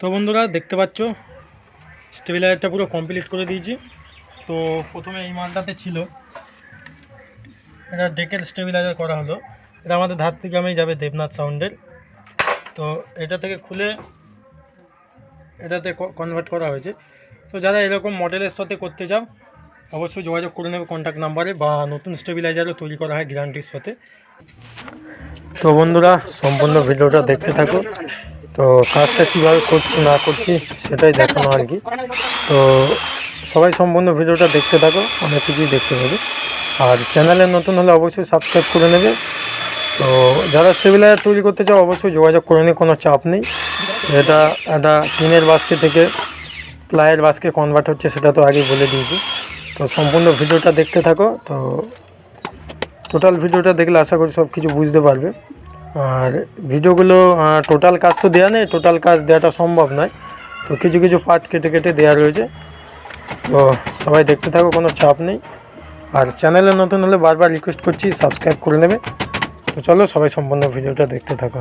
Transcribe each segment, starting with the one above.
তো বন্ধুরা, দেখতে পাচ্ছ? স্টেবিলাইজারটা পুরো কমপ্লিট করে দিয়েছি। তো প্রথমে এই মালটাতে ছিল। এটা ডেকের স্টেবিলাইজার করা হলো। এটা আমাদের ধাত্রী গ্রামেই যাবে দেবনাথ সাউন্ডের। তো এটা থেকে খুলে এটাতে কনভার্ট করা হয়েছে। তো যারা এরকম মডেলের সাথে করতে চাও, অবশ্যই যোগাযোগ করে নেবে কন্ট্যাক্ট নাম্বারে বা নতুন স্টেবিলাইজারও তৈরি করা হয় গ্যারান্টির সাথে। তো বন্ধুরা, সম্পূর্ণ ভিডিওটা দেখতে থাকো। তো কাজটা কীভাবে করছি, না করছি সেটাই দেখানো আর কি। তো সবাই সম্পূর্ণ ভিডিওটা দেখতে থাকো, অনেক কিছুই দেখতে পাবে। আর চ্যানেলে নতুন হলে অবশ্যই সাবস্ক্রাইব করে নেবে। তো যারা স্টেবিলাইজার তৈরি করতে চাও, অবশ্যই যোগাযোগ করে নিয়ে কোনো চাপ নেই। এটা একটা টিনের বাস্কে থেকে প্লায়ের বাস্কে কনভার্ট হচ্ছে, সেটা তো আগেই বলে দিয়েছি। তো সম্পূর্ণ ভিডিওটা দেখতে থাকো। তো টোটাল ভিডিওটা দেখলে আশা করি সব কিছু বুঝতে পারবে। আর ভিডিওগুলো টোটাল কাজ তো দেওয়া নেই টোটাল কাজ দেওয়াটা সম্ভব নয়। তো কিছু কিছু পার্ট কেটে কেটে দেওয়া রয়েছে। তো সবাই দেখতে থাকো, কোনো চাপ নেই। আর চ্যানেলে নতুন হলে বারবার রিকোয়েস্ট করছি সাবস্ক্রাইব করে নেবে। তো চলো সবাই সম্পূর্ণ ভিডিওটা দেখতে থাকো।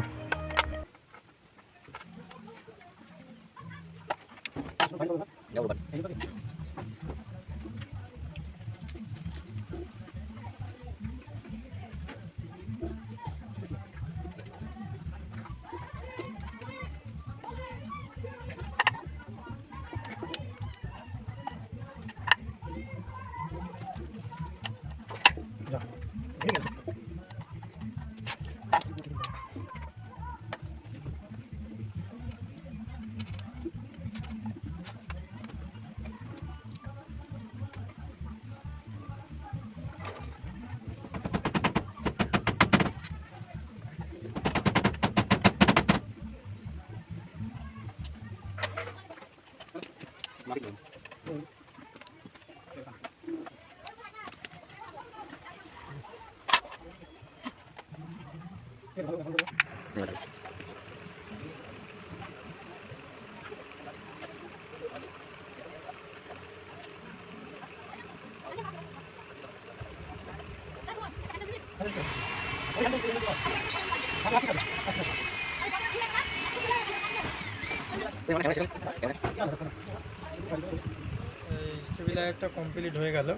স্টেবিলাইজারটা কমপ্লিট হয়ে গেল।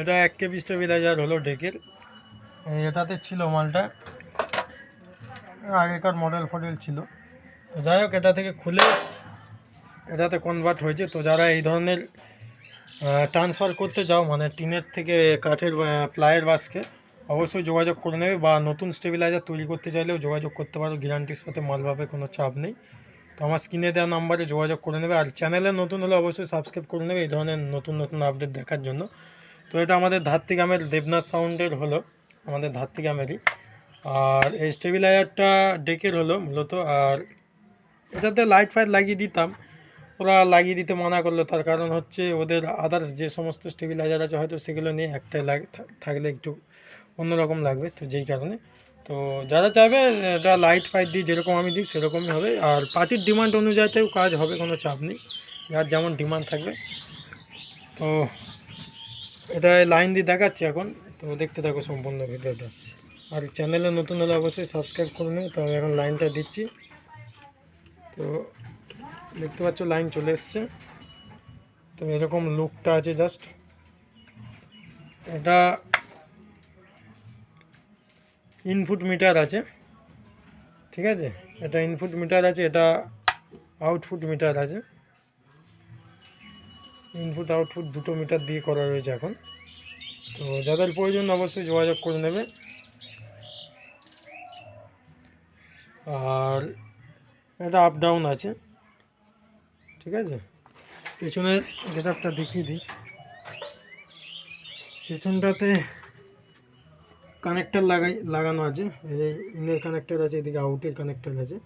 এটা এক কেবি স্টেবিলাইজার হলো ডেকের। এটাতে ছিল মালটা। আগেকার মডেল ফডেল ছিল। তো যাই হোক, এটা থেকে খুলে এটাতে কনভার্ট হয়েছে। তো যারা এই ধরনের ট্রান্সফার করতে চাও মানে টিনের থেকে কাঠের প্লায়ের বাসকে, অবশ্যই যোগাযোগ করে নেবে বা নতুন স্টেবিলাইজার তৈরি করতে চাইলেও যোগাযোগ করতে পারো। গ্যারান্টির সাথে মালভাবে কোনো চাপ নেই। তো আমার স্ক্রিনে দেওয়া নাম্বারে যোগাযোগ করে নেবে। আর চ্যানেলে নতুন হলে অবশ্যই সাবস্ক্রাইব করে নেবে এই ধরনের নতুন নতুন আপডেট দেখার জন্য। তো এটা আমাদের ধাত্রী গ্রামের দেবনাথ সাউন্ডের হলো, আমাদের ধাত্রী গ্রামেরই আর এই স্টেবিলাইজারটা ডেকের হলো মূলত, আর এটাতে লাইট ফাইট লাগিয়ে দিতাম। ওরা লাগিয়ে দিতে মানা করল, তার কারণ হচ্ছে ওদের আদার্স যে সমস্ত স্টেবিলাইজার আছে হয়তো সেগুলো নিয়ে একটাই লাগ থাকলে একটু অন্যরকম লাগবে তো যেই কারণে। তো যারা চাইবে, এটা লাইট ফাইট দিয়ে যেরকম আমি দিই সেরকমই হবে। আর পার্টির ডিমান্ড অনুযায়ীতেও কাজ হবে, কোনো চাপ নেই। যার যেমন ডিমান্ড থাকবে। তো এটা লাইন দিয়ে দেখাচ্ছি এখন। তো দেখতে থাকো সম্পূর্ণ ভিডিওটা। আর চ্যানেলে নতুন হলে অবশ্যই সাবস্ক্রাইব করে নেবে তো আমি এখন লাইনটা দিচ্ছি। তো দেখতে পাচ্ছ লাইন চলে এসছে। তো এরকম লুকটা আছে জাস্ট। এটা ইনপুট মিটার আছে। ঠিক আছে? এটা ইনপুট মিটার আছে, এটা আউটপুট মিটার আছে। ইনপুট আউটপুট দুটো মিটার দিয়ে করা রয়েছে এখন। তো যাদের প্রয়োজন অবশ্যই যোগাযোগ করে নেবে। আর এটা আপ ডাউন আছে। ঠিক আছে? পেছনের গেটআপটা দেখিয়ে দিই। পেছনটাতে কানেক্টার লাগাই, লাগানো আছে। এই যে ইনের কানেক্টার আছে, এদিকে আউটের কানেক্টার আছে।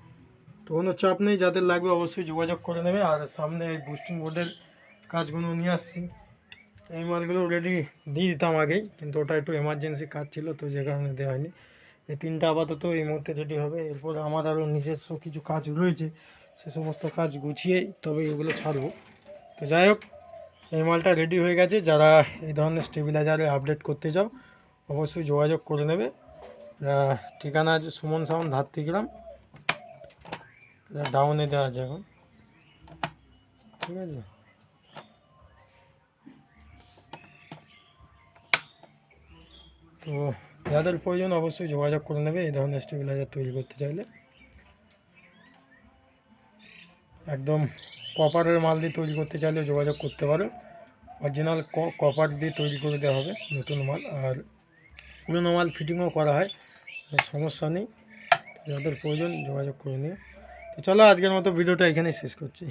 তো কোনো চাপ নেই, যাদের লাগবে অবশ্যই যোগাযোগ করে নেবে। আর সামনে এই বুস্টিং বোর্ডের কাজগুলো নিয়ে আসছি। এই মালগুলো রেডি দিয়ে দিতাম আগেই, কিন্তু ওটা একটু এমার্জেন্সি কাজ ছিল, তো যে কারণে দেওয়া হয়নি। এই তিনটা আপাতত এই মুহূর্তে রেডি হবে। এরপর আমার আরও নিজস্ব কিছু কাজ রয়েছে, সে সমস্ত কাজ গুছিয়ে তবে এগুলো ছাড়বো। তো যাই হোক, এই মালটা রেডি হয়ে গেছে। যারা এই ধরনের স্টেবিলাইজারে আপডেট করতে চাও, অবশ্যই যোগাযোগ করে নেবে। ঠিকানা আছে সুমন সাউন্ড ধাত্রীগ্রাম। ডাউনে দেওয়া আছে এখন। ঠিক আছে? তো যাদের প্রয়োজন অবশ্যই যোগাযোগ করে নেবে, এই ধরনের স্টেবিলাইজার তৈরি করতে চাইলে। একদম কপারের মাল দিয়ে তৈরি করতে চাইলে যোগাযোগ করতে পারো। অরিজিনাল কপার দিয়ে তৈরি করে দেওয়া হবে নতুন মাল। আর পুরোনো মাল ফিটিংও করা হয় সমস্যা নেই। যাদের প্রয়োজন যোগাযোগ করে নিও। তো চলো আজকের মতো ভিডিওটা এখানেই শেষ করছি।